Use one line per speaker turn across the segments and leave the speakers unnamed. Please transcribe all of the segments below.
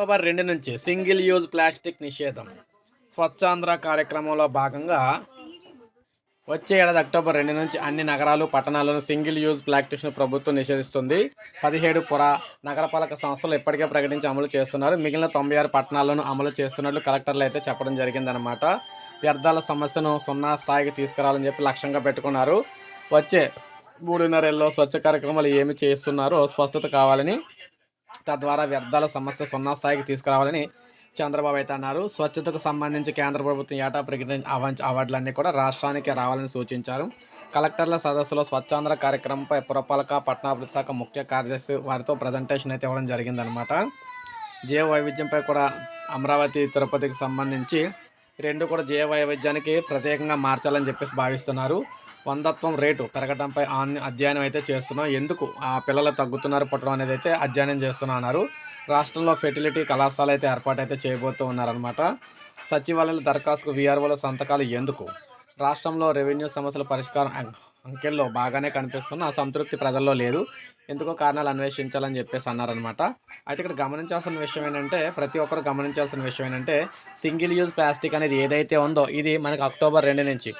October రెండు నుంచి single use plastic నిషేధం. స్వచ్ఛాంధ్ర కార్యక్రమంలో భాగంగా వచ్చే ఏడాది అక్టోబర్ రెండు నుంచి అన్ని నగరాలు పట్టణాలను సింగిల్ యూజ్ ప్లాస్టిక్స్ను ప్రభుత్వం నిషేధిస్తుంది. పదిహేడు పుర నగరపాలక సంస్థలు ఇప్పటికే ప్రకటించి అమలు చేస్తున్నారు. మిగిలిన తొంభై ఆరు పట్టణాలను అమలు చేస్తున్నట్లు కలెక్టర్లు అయితే చెప్పడం జరిగిందనమాట వ్యర్థాల సమస్యను సున్నా స్థాయికి తీసుకురావాలని చెప్పి లక్ష్యంగా పెట్టుకున్నారు. వచ్చే మూడున్నరేళ్ళలో స్వచ్ఛ కార్యక్రమాలు ఏమి చేస్తున్నారో స్పష్టత కావాలని తద్వారా వ్యర్థాల సమస్య సున్నా స్థాయికి తీసుకురావాలని చంద్రబాబు అయితే అన్నారు. స్వచ్ఛతకు సంబంధించి కేంద్ర ప్రభుత్వం ఏటా ప్రకటించిన అవాంఛ అవార్డులన్నీ కూడా రాష్ట్రానికి రావాలని సూచించారు. కలెక్టర్ల సదస్సులో స్వచ్ఛాంధ్ర కార్యక్రమంపై పురపాలక పట్టణాభివృద్ధి శాఖ ముఖ్య కార్యదర్శి వారితో ప్రజెంటేషన్ అయితే ఇవ్వడం జరిగిందనమాట జీవ వైవిధ్యంపై కూడా అమరావతి తిరుపతికి సంబంధించి రెండు కూడా జీవ వైవిధ్యానికి ప్రత్యేకంగా మార్చాలని చెప్పేసి భావిస్తున్నారు. వందత్వం రేటు పెరగడంపై ఆన్- అధ్యయనం అయితే చేస్తున్నాం. ఎందుకు? ఆ పిల్లలు తగ్గుతున్నారు పుట్టడం అనేది అయితే అధ్యయనం చేస్తున్నా అన్నారు. రాష్ట్రంలో ఫెర్టిలిటీ కళాశాల అయితే ఏర్పాటు అయితే చేయబోతూ ఉన్నారనమాట సచివాలయాల దరఖాస్తుకు వీఆర్ఓల సంతకాలు ఎందుకు? రాష్ట్రంలో రెవెన్యూ సమస్యల పరిష్కారం అంకెల్లో బాగానే కనిపిస్తున్న. ఆ సంతృప్తి ప్రజల్లో లేదు. ఎందుకో కారణాలు అన్వేషించాలని చెప్పేసి అన్నారనమాట అయితే ఇక్కడ గమనించాల్సిన విషయం ఏంటంటే ప్రతి ఒక్కరు గమనించాల్సిన విషయం ఏంటంటే సింగిల్ యూజ్ ప్లాస్టిక్ అనేది ఏదైతే ఉందో ఇది మనకి అక్టోబర్ రెండు నుంచి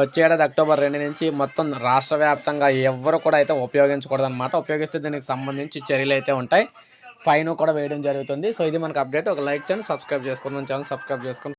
వచ్చే ఏడాది అక్టోబర్ రెండు నుంచి మొత్తం రాష్ట్ర వ్యాప్తంగా ఎవరు కూడా అయితే ఉపయోగించకూడదు అనమాట ఉపయోగిస్తే దీనికి సంబంధించి చర్యలు అయితే ఉంటాయి. ఫైన్ కూడా వేయడం జరుగుతుంది. సో ఇది మనకు అప్డేట్. ఒక లైక్ చేయండి సబ్స్క్రైబ్ చేసుకుందాం. ఛానల్ సబ్స్క్రైబ్ చేసుకుని